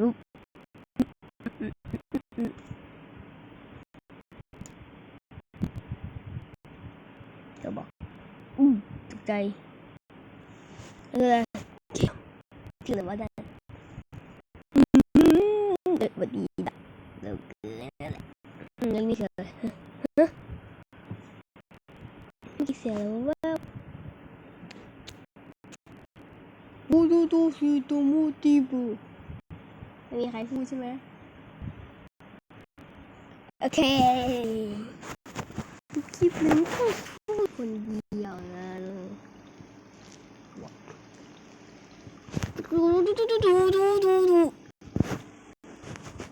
ลุกจะบอกอืมตกใจเออที่เหลือว่าได้เด็กวันดีแบบเด็รแล้วนี่เฉยฮะไม่กี่เสียแล้วาบูดูดูฟิโตมูติบูไม่มีใครพูดใช่ไหมโอเคคลิปนี้ก็พูดคนเดียวนะดูดูดูดูดูดูดู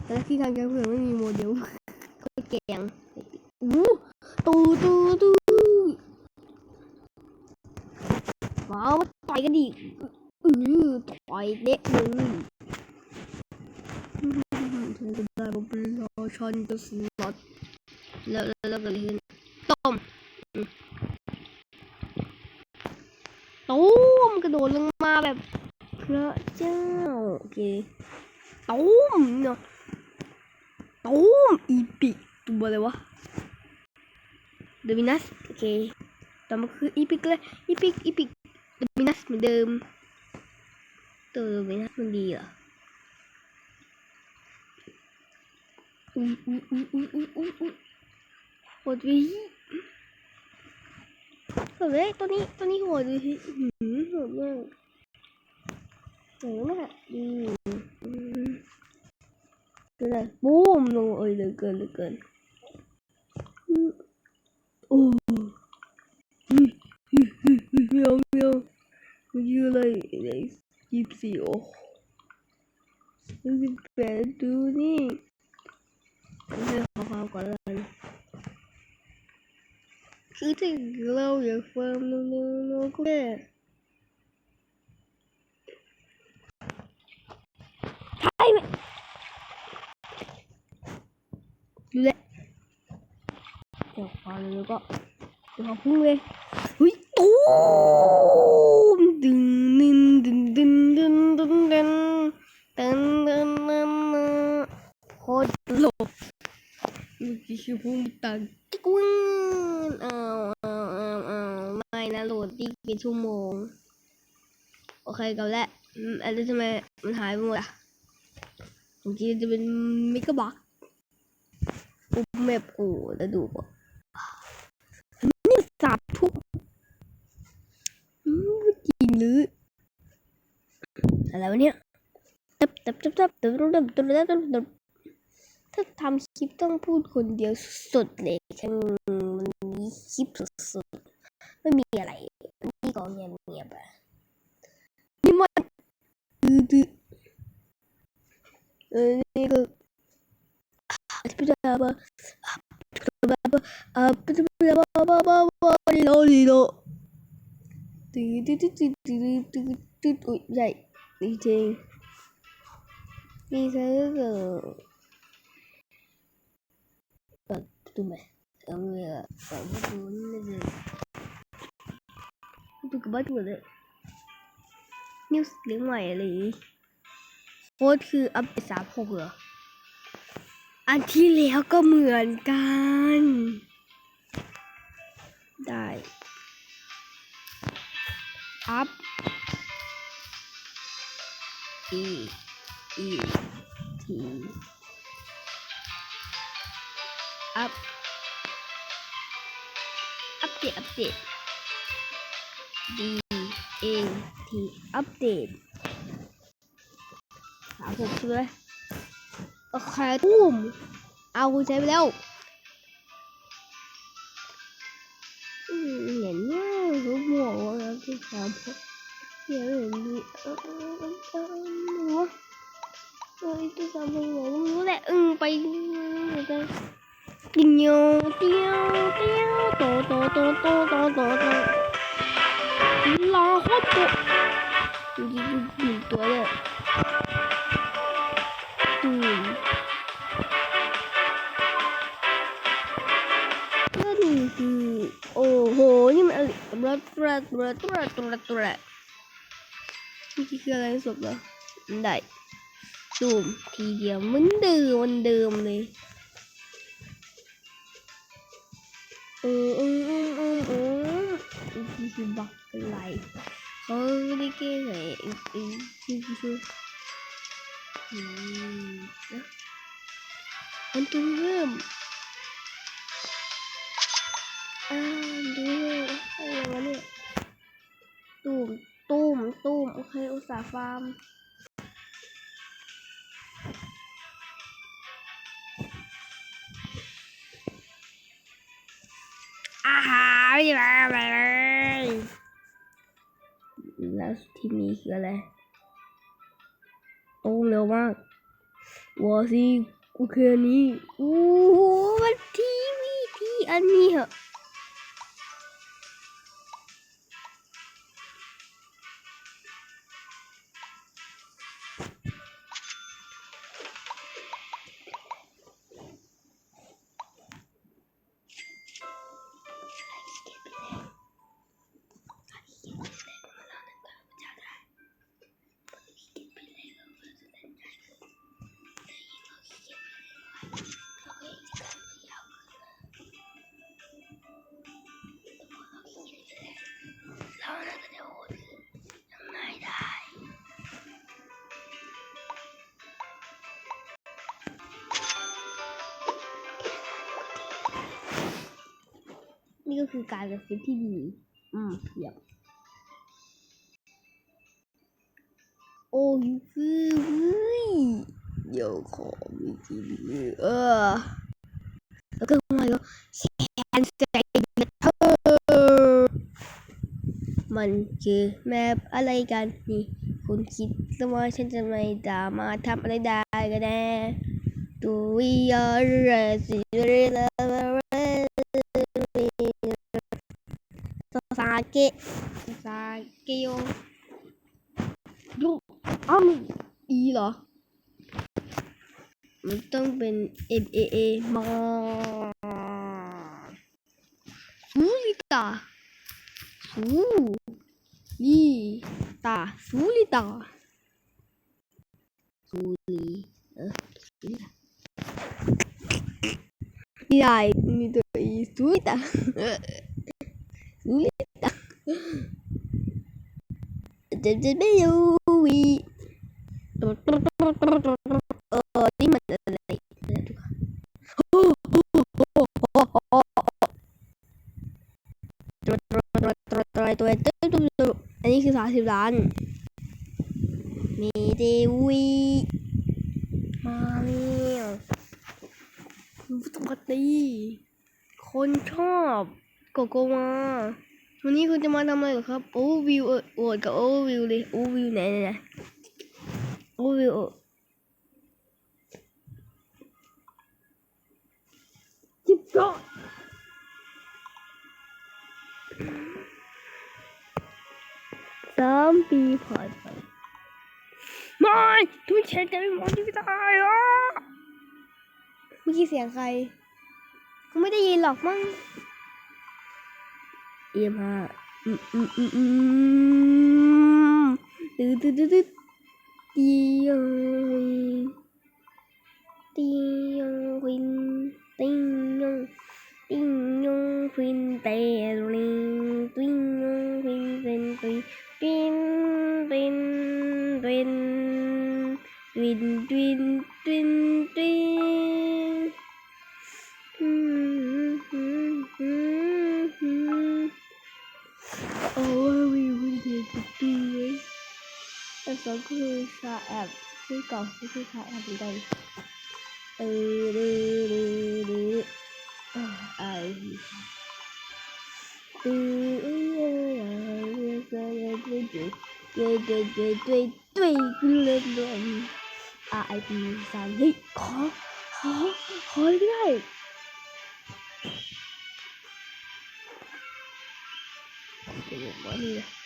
แต่ที่ทางแกเผื่อไม่มีโมเดลก็แกงอู้ตูตูตูว้าวต่อยกันดิอื อต่อยเด็กเลยฉันจะได้มาเป็นราชันจะสลัดแล้วแล้วแล้วก็เลยขึ้นต้มอืมตูมกระโดดลงมาแบบพระเจ้าโอเคตูมเนาะตูมอีปิตัวอะไรวะเดมินัสโอเคต่อมาคืออีพิกเลยอีพิกอีพิกเดมินัสเหมือนเดิม ตัวเดมินัสมันดีเหรออุ้ยอุ้ยอุ้ยอุ้ยอุ้ยอุ้ยอุ้ยโหดวิโหดเลยตัวนี้ตัวนี้โหดวิหืมโหดมากโหดมากดีอืมเป็นไรบูมลงเอ้ยเหลือเกินเหลือเกินโอ้อืมอืมอืมอืมเมียวเมียวมันคืออะไรอะไร ยี่สิบสี่โอ้ยี่สิบแปดดูนี่ให้ขอความก่อนเลยคือถึงเราอยากฟังโน้โน้โน้ก็แค่ใช่ไหมดูแลเดี๋ยวฟังแล้วก็เดี๋ยวพุ่งเลยเฮ้ยตูม ชื่อพุ่งตังกิ๊กวินอ้าวอ้าวอ้าวอ้าไม่นะโหลดที่กี่ชั่วโมง โอเคกันแล้วอืมอะไรทำไมมันหายไปหมดอะเมื่อกี้จะเป็นมิกะบักปุ๊บแมปโอ้แล้วดูก่นี่สามทุ่มอืมจริงหรืออะไรวะเนี่ยตับตับตับตับตับตับตับตับตับตับ ถ้าทำคลิปต้องพูดคนเดียวสุดเลยทั้งมันมีคลิปสุดๆไม่มีอะไรนี่ก็เงียบเงียบๆอะนี่มันดื้อดื้อเออนี่ก็พี่ดาบะบาบะอ่าพี่ดาบะบาบาบาลิโลลิโลตื้อตื้อตื้อตื้อตื้อตื้ออุ้ยใหญ่จริงๆนี่คือ Tume. Kami kamu tuh Itu kebat หมดเลยนิวส์เลี้ยงใหม่เลยโค้ดคืออัปเดตสามหกเหรอ อันที่แล้วก็เหมือนกัน ได้ อัพ E E T อัพ อัปเดต อัปเดต D A T อัปเดตสามหกใช่ไหมโอเคตุ้มเอาคุณใช้ไปแล้วอืมเห็นว่ารู้หมวกว่าแล้วที่สามหกเดี๋ยวเห็นดีเออเออเออเออเออเออที่สามหกหมวกไม่รู้แหละอืมไปไป Đi กินโยเตี้ยวเตี้ยวโตโตโตโตโตโตโตรอโคตรตัวดูดิดูดิตัวเลยดูนั่นคืโอ้โหนี่มันอะไรตัวตัวตัวตัวตัวตัวนี่คืออะไรสดเหรอได้ดูมทีเดียวมันเดิมมันเดิมเลย คอุตสาห์ฟาร์มอา ไม่มาไรเลยแล้วที่นี้คืออะไรโอ้เร็วมากวอซีกูคืออันนี้โอ้โหมันทีวีที่อันนี้เหรอ นี่ก็คือการกระซิบที่ดี อืมเยี่ยมโอ้ยคือเฮ้ยเดี๋ยวขอมีทีวีเออแล้วก็มาแล้วแชนสเตเตอร์มันคือแมปอะไรกันนี่คุณคิดว่าฉันจะไม่สามารถทำอะไรได้กันแน่ดูวิยา เรสิเรลาซาเกะซาเกโยดูอ้าวอีเหรอมันต้องเป็น M A A มาสูลิตาสูลิตาสูลิตาสูลิเออสูลิตาไม่ได้มีตัวอีสูลิตาเออสูลิตาจะจะไม่รู้วีเออนี่มันอะไรนะทุกคนตัวตัวตัวตัวตัวตัวตัวอันนี้คือสามสิบล้านมีเดวีมาเนี่ยปกติคนชอบโกโกมา วันนี้คุณจะมาทำอะไรเหรอครับโอ้วิวเออโอดกับโอ้วิวเลยโอ้วิวไหนไหนไหนโอ้วิวจิบก็สามปีผ่านไปไม่ทุกเชนจะไม่มองที่ไม่ตายอะเมื่อกี้เสียงใครกูไม่ได้ยินหรอกมั้ง เอ็มห้าอืมอืมอืมอืมตื้อตื้อตื้อตื้อตียงตียงวินตียง Tinh nhung khuyên tè linh Tinh nhung khuyên tên tùy Tuyên tuyên tuyên Tuyên tuyên tuyên tuyên tấn sa em chứ còn cứ sa em đi đây đi đi đi đi à đi đi đi đi đi đi đi đi đi đi đi ai đi đi đi Khó Khó Khó đi này Để bỏ đi này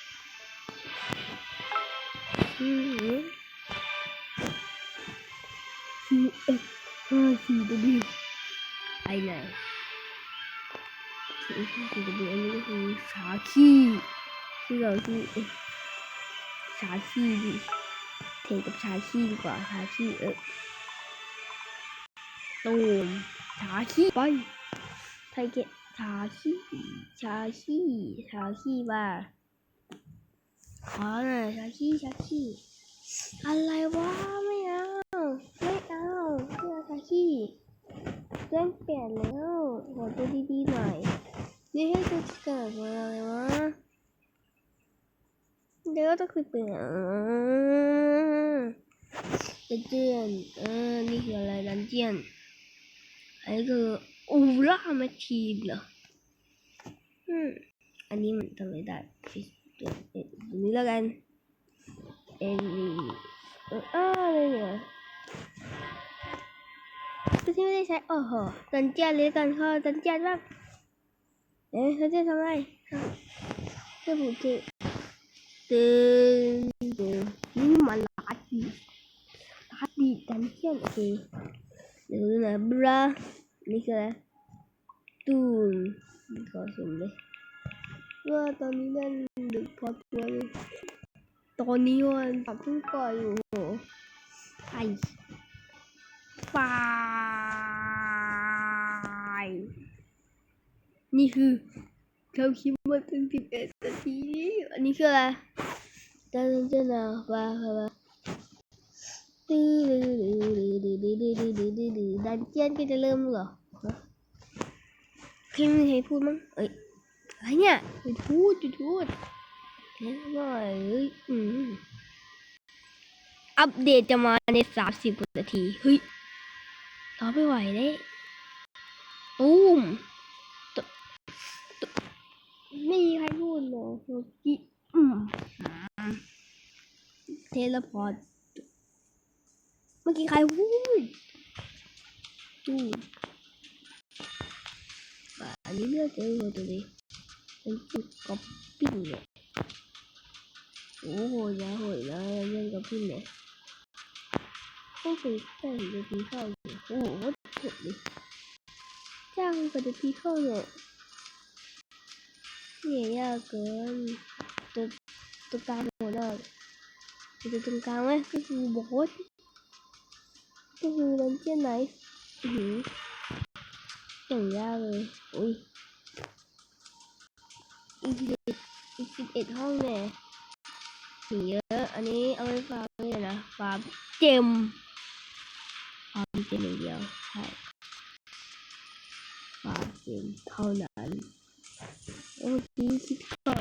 สี่เอ็ดห้าสี่ไอไหนี่เอ็ดห้าสี่ดีอันนี้ก็คือสาคีที่เราที่สาคีดีเทกับสาคีดีกว่าสาคีเออตูมสาคีไปไทเกตสาคีสาคีสาคีบ้า ขอหน่อยชาขี้ชาขี้อะไรวะไม่เอาไม่เอาเพื่อชาขี้เรื่องเปลี่ยนแล้วขอตัวดีๆหน่อยนี่ให้ตัวเกิดมาอะไรวะเดี๋ยวต้องคุยเปลี่ยนดันเจียนเออนี่คืออะไรดันเจียนอันนี้คืออูล่ามชชีนเหรออืมอันนี้มันทำไม่ได้ ตรงนี้แล้วกันเอ็นวีเอออ้าวอะไรเนี่ยตัวที่ไม่ได้ใช้โอ้โหดันเจียนเลยกันเข้าดันเจียนบ้างเอ๊ะเขาจะทำอะไรจะผูกเจตึงตึงนี่มันลาดีลาดดีดันเจียนโอเคเดี๋ยวดูนะบรานี่คืออะไรตูนขอสุ่มเลย ว่าตอนนี้นั่นดึกพอตัวเลย ตอนนี้วันสามทุ่มกว่าอยู่โหไอไฟนี่คือเขาคิดมาตั้งสิบเอ็ดนาที อันนี้คืออะไรดันเจนอะว่าว่าตื้อดื้อดื้อดื้อดื้อดื้อดื้อดื้อดื้อดันเจียนก็จะเริ่มเหรอฮะใครไม่ใครพูดมั้งเอ้ย อะไรเนี่ยหยุดพูดหยุดพูดเฮ้ยอยเฮ้ยอืมอัปเดตจะมาในสามสิบนาที เฮ้ยรอไม่ไหวเลยตูมไม่มีใครพูดเลยเมื่อกี้อืมเทเลพอร์ตเมื่อกี้ใครพูดอืมอันนี้เลือกเจอเลยตัวนี้ เป็นจุดก๊อปปิ้งเนี่ยโอ้โหยาโหยนะเรื่องก๊อปปิ้งเนี่ยต้องฝึกแต่งจะพีเข้าอยู่โอ้โหโคตรเลยจ้างกับจะพีเข้าเนี่ยเหนี่ยยากเกินตัวตัวกลางหมดเลยตัวตรงกลางไหมก็คือบอสก็คือดันเจียนไหนอือหืออย่างยากเลยอุ้ย อีกสิบเอ็ดอีกสิบเอ็ดห้องเนี่ยถึงเยอะ อันนี้เอาไว้ฟาร์มเลยนะ ฟาร์มเจมฟาร์มเจมอย่างเดียว ใช่ ฟาร์มเจมเท่านั้น โอ้ดีคิดก็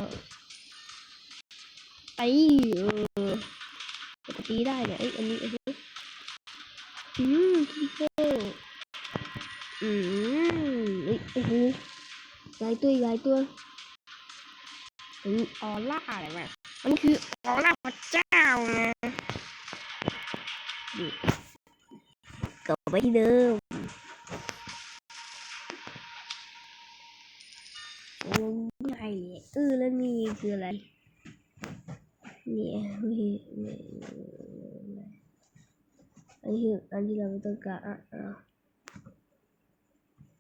ไอ้เออปกติได้เนี่ยไอ้ยอันนี้อ้โหอืมคิดก็อืมเอ้ยโอ้โหหลายตัวหลายตัว อืมออร่าอะไรวะมันคือออร่าพระเจ้านะกลับไปที่เดิมโอ้ไม่เออแล้วนี่คืออะไรเนี่ยไม่ไม่อันนี้อันที่เราไม่ต้องการอะ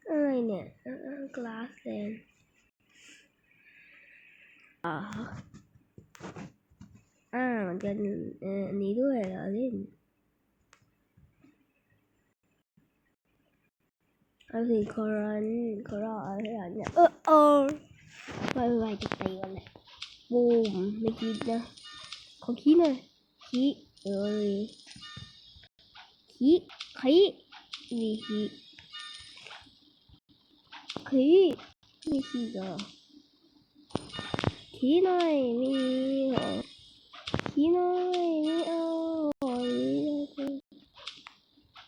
อะไรเนี่ยอะอะ glass then อ่าอ่ามันจะเอ่ออันนี้ด้วยเหรอเล่นเอาสิคอรันคอรัลอะไรอย่างเงี้ยเออเออไม่ไหวจะตีกันเลยบูมไม่คิดนะขอคิดหน่อยคิดเอ้ยคิดคิดมีคิดคิดมีคิดเหรอ คิดหน่อยมีเหรอคิดหน่อยไม่เอา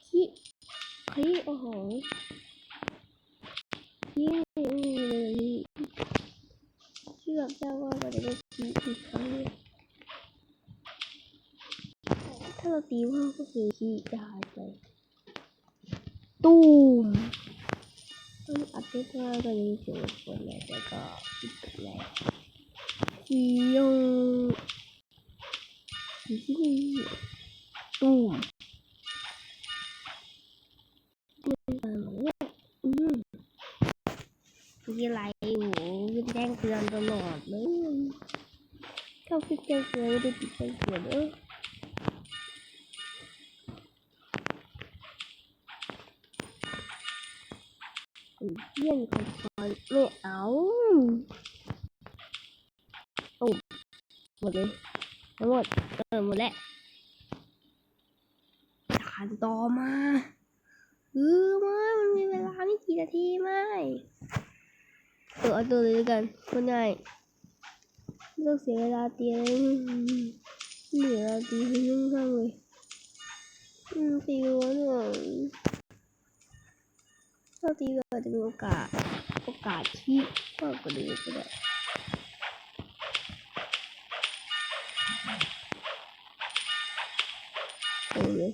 คิดคิดโอ้โหคิดเลยที่อแบบเจ้าว่าเราจะได้ตีอีกครั้งถ้าเราตีว่าก็คือขี้จะหายไปตูมตอนอัดได้ก็ตอนนี้เสียงคนแล้วแต่ก็ปิดแล้ว โยทีตูมมีอะไรอยู่ขึ้นแจ้งเตือนตลอดเลยก็อบคลิปแจ้งเตือนไม่ได้ติดแจ้งเตือนเออเยี่ยนคนคอยไม่เอา โอ้หมดเลยทั้งหมดเออหมดแล้วขันต่อมาเออมามันมีเวลาไม่กี่นาทีไหมเออเอาตัวเลยกันคนง่ายไม่ต้องเสียเวลาเตียงเหลือตีไปยุ่งข้างเลยอืมตีรัวหน่อยถ้าตีรัวจะมีโอกาส โอกาสที่มากกว่านี้ก็ได้ Öyle.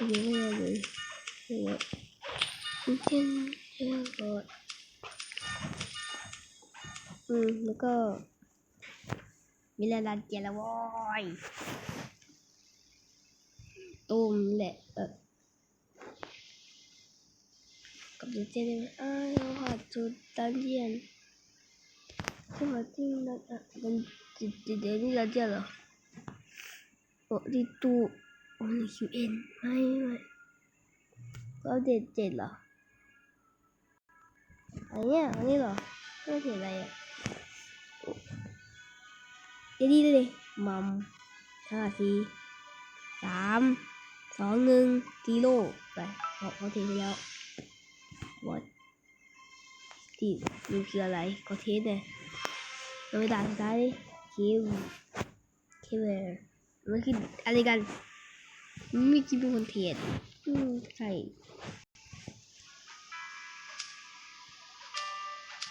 Öyle. Öyle. Bütün rồi. Ừ, được cơ. Vậy là là chè là voi. Tôm lệ. Ờ. Cặp đứa chơi đi. Ai nó hạt chú tán diện. Chứ mà tin là... Đến là chè rồi. ดีตูโอ้ยคิวเอ็นไม่ไม่เราเจ็ดเจ็ดเหรออันเนี้ยอันนี้เหรอไม่เห็นอะไรอะเดี๋ยวดีเลยมัมห้าสี่สามสองหนึ่งซีโลไปออกเขาเทไแล้ววัดที่มันคืออะไรก็เทสเลยเราไปด่าสุดท้ายคิวคิวเวอร์ มันคืออะไรกันมันไม่คิดเป็นคนเทสอืมใช่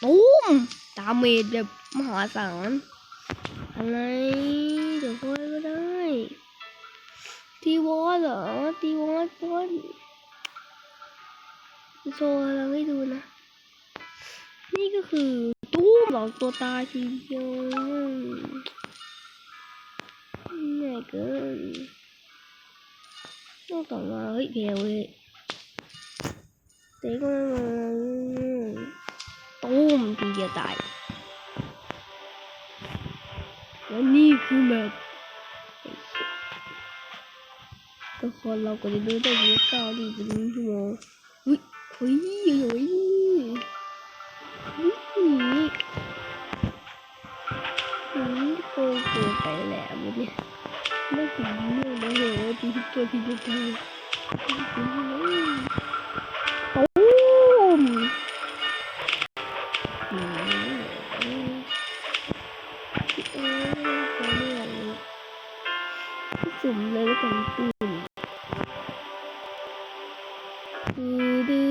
ตูมดาเมจแบบมหาศาลอะไรเดี๋ยวค่อยก็ได้ ตีวอลเหรอ ตีวอลบอลโชว์เราให้ดูนะ นี่ก็คือตู้หลอกตัวตาทีเดียว ใหญ่เกินนอกต่อมาเฮ้ยเพลเว้ยเตะก็มมาตู้มทีเดียวตายและนี่คือแบบก็คนเราก็จะดูได้เยอะเก้าดีเป็นชั่วโมงอุ้ยเฮ้ยเฮ้ย มาเหรอตีทุกตัวตีทุกตัวตูมสุ่มเลยแล้วกันตูมดีดี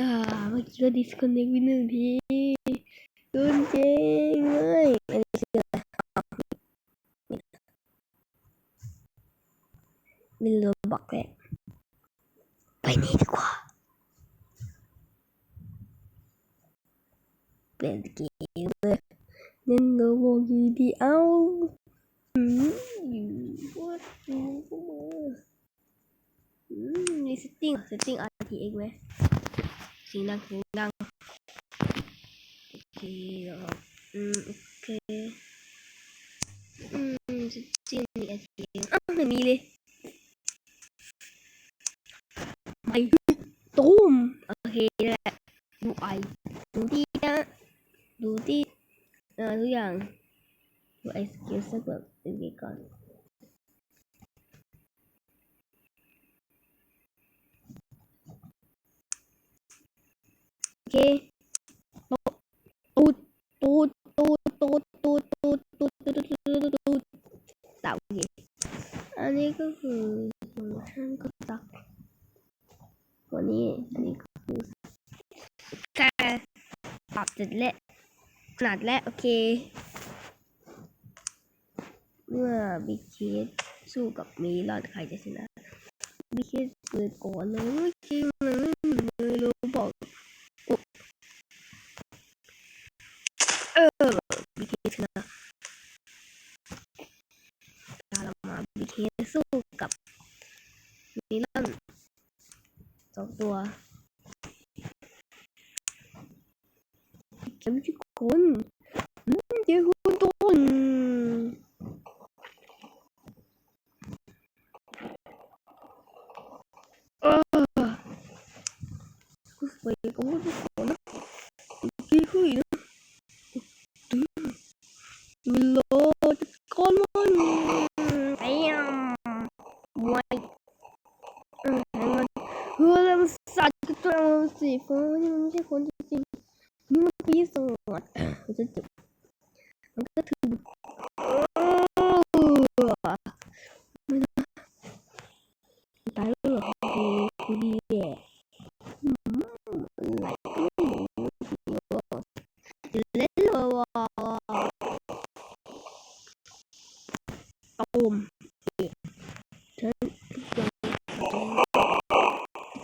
อ่าเมื่อกี้ก็ดิสคอนเนคไปหนึ่งทีโดนเจ๊งเลย mình lừa bỏ quẹt vậy đi qua, bên kia nên ngờ vô gì đi ao ừ, Mình ừ, setting Setting RTA gue Silang silang Okay mm, ok, ừ, Setting RTA Ah memilih I drum. Okay, let do I do this, uh, do this, nah tu yang. Do I skill set up to be gone. Okay. ขนาดแล้วโอเค เมื่อบิ๊กเคสสู้กับเมลอนใครจะชนะบิ๊กเคสเปิดก่อนเลยจริงเลยเลยรู้บอกเออบีเคชนะตาเรามาบีเคสู้กับมิลันสองตัวบีเ滚 ตูมฉันยัง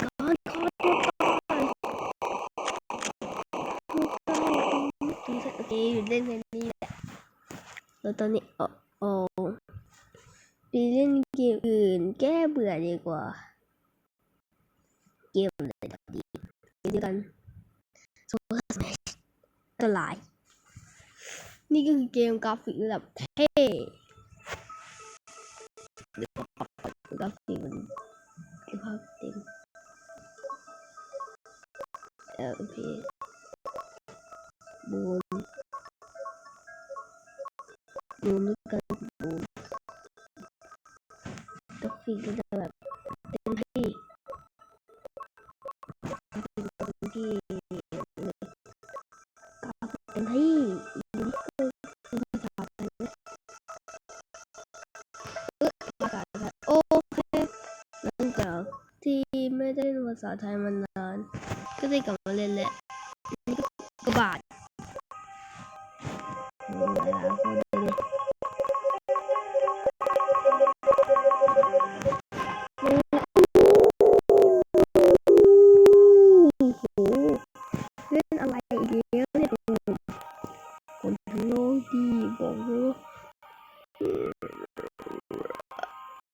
การฆ่าตัวตายโอเคหยุดเล่นแค่นี้แหละแล้วตอนนี้เออเอไปเล่นเกมอื่นแก้เบื่อดีกว่า เกมอะไรดีไปด้วยกันโซลาร์สแมชอันตราย นี่ก็คือเกมกราฟิกระดับเท่กราฟิกมันภาพเต็ม LP บูนบูนกันบูนกราฟิกก็จะแบ ษาไทยมานาน ก็ได้กลับมาเรียนแหละนี่ก็กระบาดโอ้โหเล่นอะไรอีกแล้วเนี่ยคนทั้งโลกดีบอกเลยว่า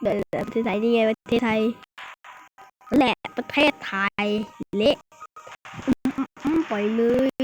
เดี๋ยวประเทศไทยนี่ไงประเทศไทย เทศไทยเละปล่อยเลย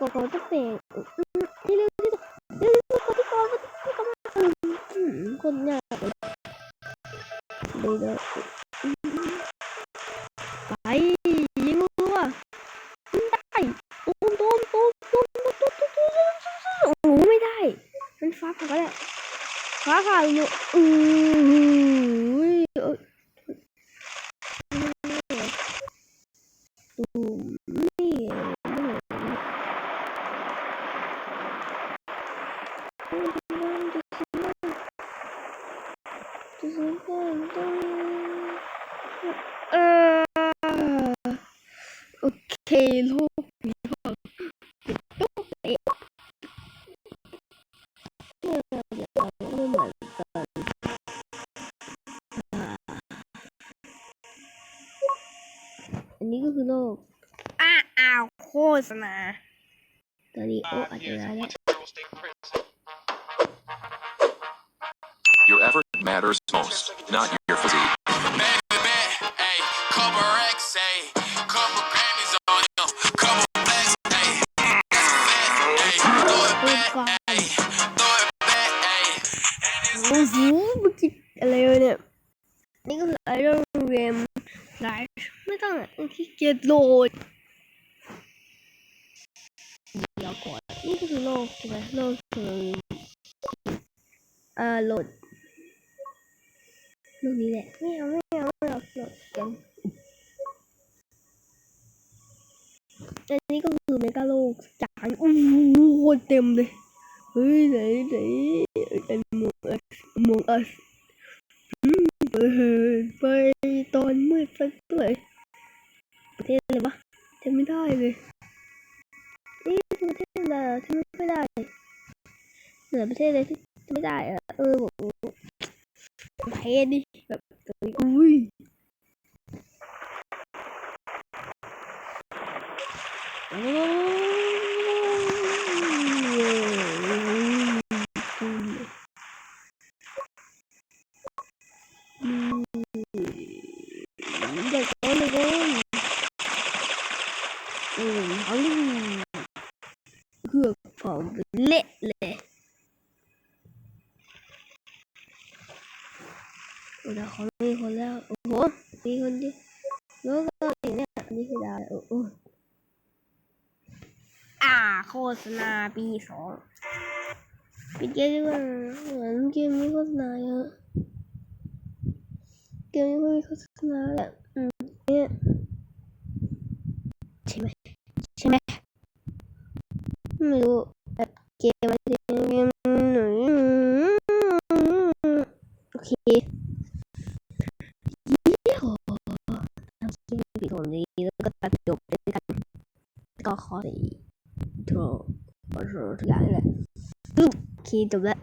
กาะเกาะเกาะต้องแตกที่เร็วที่สุดเร็วที่สุดกดที่เกาะกดที่กาะอืมคนยากเลยเลยเลยไปยิงรัวได้ตูมตูมตูมตูมตูมตูมตูมตูมโอ้ไม่ได้ มันฟ้าผ่าก็ได้ฟ้าผ่าอยู่อือ นนี้ก็คือโลก อ้าอ้าวโฆษณาตอนนี้โอ้อาจจะได้แล้ว Your effort matters most, not ต้องขี้เกียจโหลดเดี๋ยวก่อนนี่ก็คือโลกใช่ไหมโลกคือเอ่าโหลดโลกนี้แหละไม่เอาไม่เอาไม่เอาโหลดกันอันนี้ก็คือเมกาโลกจานโอ้หโคตรเต็มเลยเฮ้ยไหนไหนไอ้หมวกอัสมวกอัส เครื่องของเละเลยโอ้ยเขามีคนแล้ว โอ้โห มีคนดียวแล้วก็อีกเนี่ยนนี้คือดาวโอ้โหอ่าโฆษณาปีสองปิดเกมดีกว่าเหมือนเกมนี้โฆษณาเยอะเกมนี้ไม่มีโฆษณาแหละอืมเนี่ยใช่ไหมใช่ไหม ไม่รู้แบบเกมอะไรเกมหนึ่งโอเคเยี่ยมทำคลิปวิดีโอนี้แล้วก็ตัดจบด้วยกันก็ขอส่โทรขอโทรทุกอย่างเลยโอเคจบแล้ว